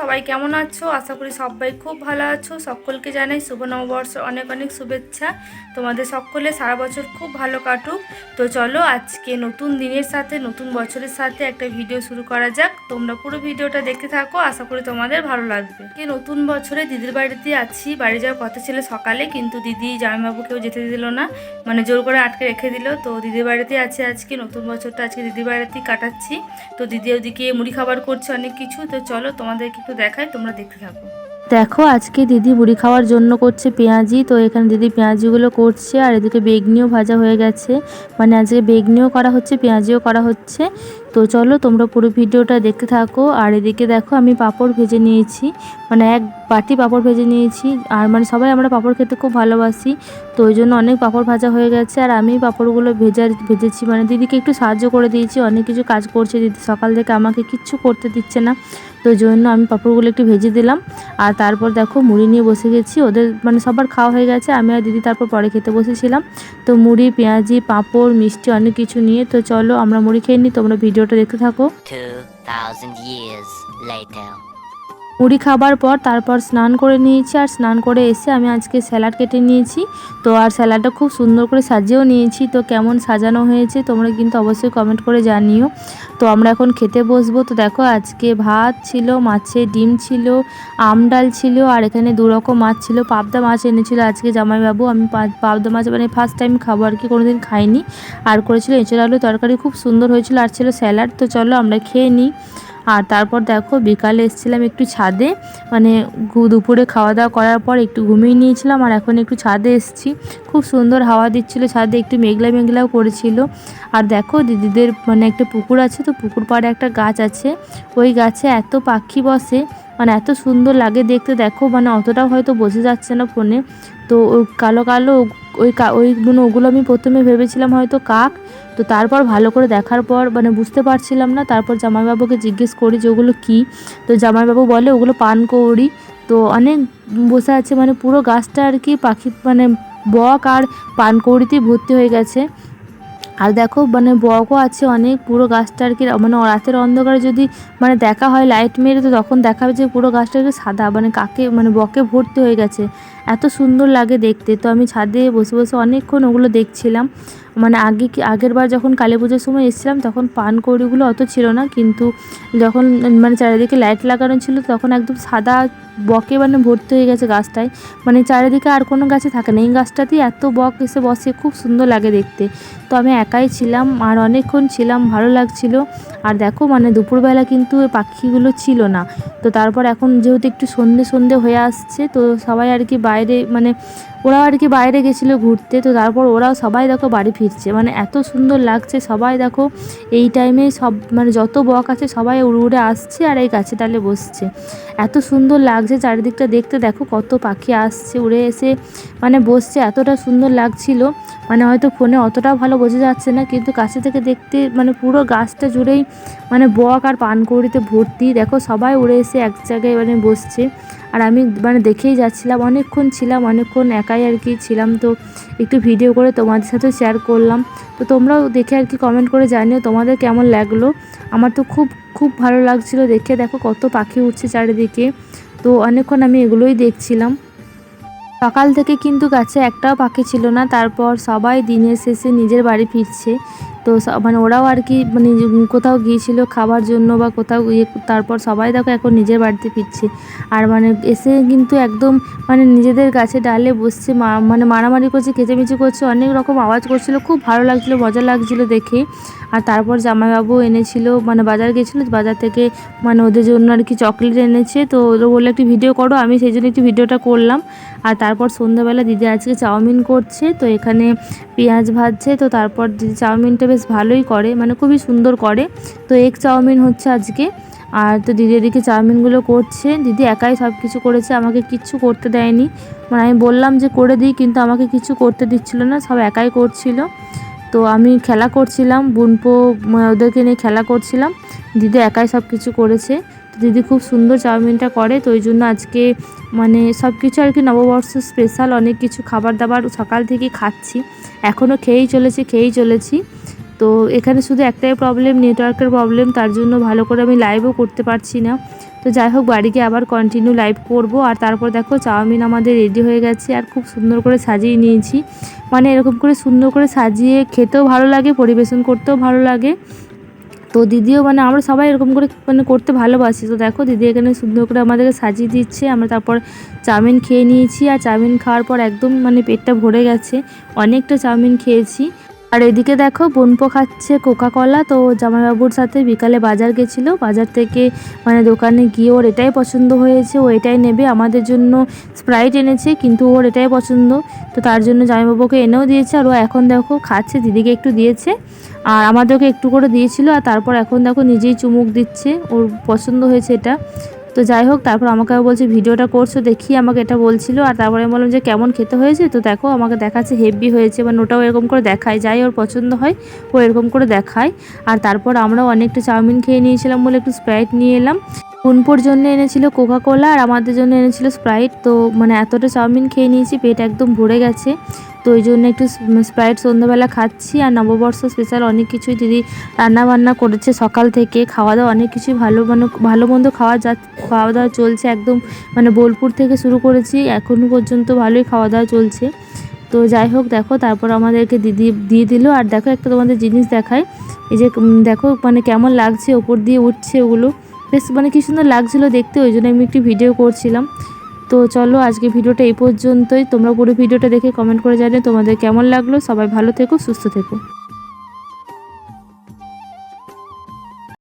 সবাই কেমন আছো? আশা করি সবাই খুব ভালো আছো। সকলকে জানাই শুভ নববর্ষ অনেক অনেক শুভেচ্ছা। তোমাদের সকলে সারা বছর খুব ভালো কাটুক। তো চলো আজকে নতুন দিনের সাথে, নতুন বছরের সাথে একটা ভিডিও শুরু করা যাক। তোমরা পুরো ভিডিওটা দেখতে থাকো। আশা করি তোমাদের ভালো লাগবে। কে নতুন বছরে দিদির বাড়িতে আছি। বাড়ি যাওয়ার কথা ছিল সকালে, কিন্তু দিদি জামাইবাবুকেও যেতে দিল না। মানে জোর করে আটকে রেখে দিল। তো দিদির বাড়িতে আছে আজকে। নতুন বছরটা আজকে দিদির বাড়িতেই কাটাচ্ছি। তো দিদি ওদিকে মুড়ি খাবার করছে অনেক কিছু। তো চলো তোমাদেরকে একটু দেখাই, তোমরা দেখতে থাকো। দেখো, আজকে দিদি বুড়ি খাওয়ার জন্য করছে পেঁয়াজি, তো এখানে দিদি পেঁয়াজিগুলো করছে আর এদিকে বেগনিও ভাজা হয়ে গেছে। মানে আজকে বেগনিও করা হচ্ছে, পেঁয়াজিও করা হচ্ছে। তো চলো তোমরা পুরো ভিডিওটা দেখতে থাকো। আর এদিকে দেখো আমি পাঁপড় ভেজে নিয়েছি। মানে এক বাটি পাঁপড় ভেজে নিয়েছি। আর মানে সবাই আমরা পাঁপড় খেতে খুব ভালোবাসি। তো ওই জন্য অনেক পাঁপড় ভাজা হয়ে গেছে। আর আমি পাঁপড়গুলো ভেজা, ভেজেছি। মানে দিদিকে একটু সাহায্য করে দিয়েছি। অনেক কিছু কাজ করছে দিদি। সকাল থেকে আমাকে কিচ্ছু করতে দিচ্ছে না। তো ওই জন্য আমি পাঁপড়গুলো একটু ভেজে দিলাম। আর তারপর দেখো মুড়ি নিয়ে বসে গেছি। ওদের মানে সবার খাওয়া হয়ে গেছে। আমি আর দিদি তারপর পরে খেতে বসেছিলাম। তো মুড়ি, পেঁয়াজি, পাঁপড়, মিষ্টি অনেক কিছু নিয়ে। তো চলো আমরা মুড়ি খেয়ে নিই। তোমরা ভিডিওটা দেখতে থাকো 2,000 years later. মুড়ি খাবার পর তারপর স্নান করে নিয়েছি আর স্নান করে এসে আমি আজকে স্যালাড কেটে নিয়েছি। তো আর স্যালাডটা খুব সুন্দর করে সাজিয়েও নিয়েছি। তো কেমন সাজানো হয়েছে তোমরা কিন্তু অবশ্যই কমেন্ট করে জানিও। তো আমরা এখন খেতে বসবো। তো দেখো আজকে ভাত ছিল, মাছের ডিম ছিল, আম ডাল ছিল আর এখানে দু রকম মাছ ছিল। পাবদা মাছ এনেছিল আজকে জামাইবাবু। আমি পাবদা মাছ মানে ফার্স্ট টাইম খাব আর কি, কোনোদিন খাইনি। আর করেছিল এঁচড় আলু তরকারি খুব সুন্দর হয়েছিল। আর ছিল স্যালাড। তো চলো আমরা খেয়ে নিই। আর তারপর দেখো বিকালে এসেছিলাম একটু ছাদে মানে দুপুরে খাওয়া দাওয়া করার পর একটু ঘুমিয়ে নিয়েছিলাম আর এখন একটু ছাদে এসেছি। খুব সুন্দর হাওয়া দিচ্ছিল, ছাদে একটু মেঘলা মেঘলাও করেছিল আর দেখো দিদিদের মানে একটা পুকুর আছে তো, পুকুর পাড়ে একটা গাছ আছে। ওই গাছে এত পাখি বসে মানে এত সুন্দর লাগে দেখতে। দেখো মানে অতটাও হয়তো বোঝা যাচ্ছে না ফোনে। তো ওই কালো কালো ওই ওই মানে ওগুলো আমি প্রথমে ভেবেছিলাম হয়তো কাক। তো তারপর ভালো করে দেখার পর মানে বুঝতে পারছিলাম না। তারপর জামাইবাবুকে জিজ্ঞেস করি যে ওগুলো কী? তো জামাইবাবু বলে, ওগুলো পানকৌড়ি। তো অনেক বসে আছে মানে পুরো গাছটা আর কি পাখি মানে বক আর পানকৌড়িতেই ভর্তি হয়ে গেছে। আর দেখো মানে বকও আছে অনেক, পুরো গাছটা আর কি মানে রাতের অন্ধকারে যদি মানে দেখা হয় লাইট মেরে, তো তখন দেখাবে যে পুরো গাছটা সাদা মানে কাকে মানে বকে ভর্তি হয়ে গেছে। এত সুন্দর লাগে দেখতে। তো আমি ছাদে বসে বসে অনেকক্ষণ ওগুলো দেখছিলাম। মানে আগে কি, আগের বার যখন কালী পুজোর সময় এসেছিলাম, তখন পানকৌড়িগুলো অত ছিল না, কিন্তু যখন মানে চারিদিকে লাইট লাগানো ছিল, তখন একদম সাদা বকে মানে ভর্তি হয়ে গেছে গাছটায়। মানে চারিদিকে আর কোনো গাছে থাকে না। এই গাছটাতেই এত বক এসে বসে, খুব সুন্দর লাগে দেখতে। তো আমি একাই ছিলাম আর অনেকক্ষণ ছিলাম, ভালো লাগছিল। আর দেখো মানে দুপুরবেলা কিন্তু পাখিগুলো ছিল না। তো তারপর এখন যেহেতু একটু সন্ধে সন্ধে হয়ে আসছে, তো সবাই আর কি বাইরে মানে ওরাও আর কি বাইরে গেছিল ঘুরতে, তো তারপর ওরাও সবাই দেখো বাড়ি ফিরছে। মানে এত সুন্দর লাগছে, সবাই দেখো এই টাইমে সব মানে যত বক আছে সবাই উড়ে উড়ে আসছে আর এই গাছে ডালে বসছে। এত সুন্দর লাগছে চারিদিকটা দেখতে, দেখো কত পাখি আসছে, উড়ে এসে মানে বসছে, এতটা সুন্দর লাগছিল। মানে হয়তো ফোনে অতটাও ভালো বোঝা যাচ্ছে না, কিন্তু কাছে থেকে দেখতে মানে পুরো গাছটা জুড়েই মানে বক আর পানকৌড়িতে ভর্তি। দেখো সবাই উড়ে এসে এক জায়গায় মানে বসছে। আর আমি মানে দেখেই যাচ্ছিলাম, অনেকক্ষণ ছিলাম, অনেকক্ষণ একাই আর কি ছিলাম। তো একটু ভিডিও করে তোমাদের সাথে শেয়ার করলাম। তো তোমরাও দেখে আর কি কমেন্ট করে জানিও তোমাদের কেমন লাগল। আমার তো খুব খুব ভালো লাগছিল দেখে। দেখো কত পাখি উঠছে চারিদিকে। তো অনেকক্ষণ আমি এগুলোই দেখছিলাম। সকাল থেকে কিন্তু গাছে একটাও পাখি ছিল না। তারপর সবাই দিনের শেষে নিজের বাড়ি ফিরছে। তো মানে ওরাও আর কি মানে কোথাও গিয়েছিল খাবার জন্য বা কোথাও ইয়ে তারপর সবাই দেখো এখন নিজের বাড়িতে ফিরছে। আর মানে এসে কিন্তু একদম মানে নিজেদের গাছে ডালে বসছে মানে মারামারি করছে কেচেমেচি করছে, অনেক রকম আওয়াজ করছিল, খুব ভালো লাগছিল, মজা লাগছিল দেখে। আর তারপর জামাইবাবু এনেছিল মানে বাজার গেছিল বাজার থেকে মানে ওদের জন্য আর কি চকলেট এনেছে, তো ওরা বলল একটি ভিডিও করো, আমি সেই জন্য একটি ভিডিওটা করলাম। আর তারপর সন্ধ্যাবেলা দিদি আজকে চাউমিন করছে, তো এখানে পেঁয়াজ ভাজছে, তো তারপর দিদি চাউমিনটা বেশ ভালোই করে মানে খুবই সুন্দর করে। তো এগ চাউমিন হচ্ছে আজকে। আর তো দিদি এদিকে চাউমিনগুলো করছে। দিদি একাই সব কিছু করেছে, আমাকে কিচ্ছু করতে দেয়নি। মানে আমি বললাম যে করে দিই, কিন্তু আমাকে কিছু করতে দিচ্ছিল না, সব একাই করছিল। তো আমি খেলা করছিলাম, বুনপো ওদেরকে নিয়ে খেলা করছিলাম। দিদি একাই সব কিছু করেছে। দিদি খুব সুন্দর চাউমিনটা করে, তো ওই জন্য আজকে মানে সব কিছু আর কি নববর্ষ স্পেশাল অনেক কিছু খাবার দাবার সকাল থেকে খাচ্ছি। এখনও খেয়েই চলেছি খেয়েই চলেছি। তো এখানে শুধু একটাই প্রবলেম নেটওয়ার্কের প্রবলেম তার জন্য ভালো করে আমি লাইভও করতে পারছি না। তো যাই হোক, বাড়ি গিয়ে আবার কন্টিনিউ লাইভ করব। আর তারপর দেখো, চাউমিন আমাদের রেডি হয়ে গেছে। আর খুব সুন্দর করে সাজিয়ে নিয়েছি। মানে এরকম করে সুন্দর করে সাজিয়ে খেতেও ভালো লাগে, পরিবেশন করতেও ভালো লাগে। তো দিদিও মানে আমরা সবাই এরকম করে মানে করতে ভালোবাসি। তো দেখো দিদি এখানে সুন্দর করে আমাদেরকে সাজিয়ে দিচ্ছে। আমরা তারপর চাউমিন খেয়ে নিয়েছি। আর চাউমিন খাওয়ার পর একদম মানে পেটটা ভরে গেছে। অনেকটা চাউমিন খেয়েছি। আর এদিকে দেখো, বোনপো খাচ্ছে কোকা কলা তো জামাইবাবুর সাথে বিকালে বাজার গেছিল। বাজার থেকে মানে দোকানে গিয়ে ওর এটাই পছন্দ হয়েছে, ও এটাই নেবে। আমাদের জন্য স্প্রাইট এনেছে, কিন্তু ওর এটাই পছন্দ। তো তার জন্য জামাইবাবুকে এনেও দিয়েছে। আর ও এখন দেখো খাচ্ছে, দিদিকে একটু দিয়েছে। আর আমাদেরকে একটু করে দিয়েছিল। আর তারপর এখন দেখো নিজেই চুমুক দিচ্ছে। ওর পছন্দ হয়েছে এটা। তো যাই হোক, তারপর আমাকে বলছে, ভিডিওটা করছ, দেখি আমাকে এটা বলছিল। আর তারপরে আমি বললাম যে, কেমন খেতে হয়েছে? তো দেখো, আমাকে দেখাচ্ছে হেভি হয়েছে বা ওটাও এরকম করে দেখায়, যাই ওর পছন্দ হয়, ও এরকম করে দেখায়। আর তারপর আমরাও অনেকটা চাউমিন খেয়ে নিয়েছিলাম বলে একটু স্প্রাইট নিয়ে এলাম। কুনপুর জন্য এনেছিল কোকা কোলা আর আমাদের জন্য এনেছিল স্প্রাইট তো মানে এতটা চাউমিন খেয়ে নিয়েছি, পেট একদম ভরে গেছে। তো ওই জন্য একটু স্প্রাইট সন্ধ্যাবেলা খাচ্ছি। আর নববর্ষ স্পেশাল অনেক কিছুই দিদি রান্না বান্না করেছে সকাল থেকে। খাওয়া দাওয়া অনেক কিছুই ভালো মানে ভালো মন্দ খাওয়া যা খাওয়া দাওয়া চলছে একদম মানে বোলপুর থেকে শুরু করেছি। এখনও পর্যন্ত ভালোই খাওয়া দাওয়া চলছে। তো যাই হোক দেখো, তারপর আমাদেরকে দিদি, দিয়ে দিল। আর দেখো একটা তোমাদের জিনিস দেখায়। এই যে দেখো মানে কেমন লাগছে, ওপর দিয়ে উঠছে ওগুলো। বেশ মানে কি সুন্দর লাগছিল দেখতে, ওই জন্য আমি একটি ভিডিও করছিলাম। তো চলো আজকে ভিডিওটা এই পর্যন্তই। তোমরা পুরো ভিডিওটা দেখে কমেন্ট করে জানিয়ে তোমাদের কেমন লাগল। সবাই ভালো থেকো, সুস্থ থেকো।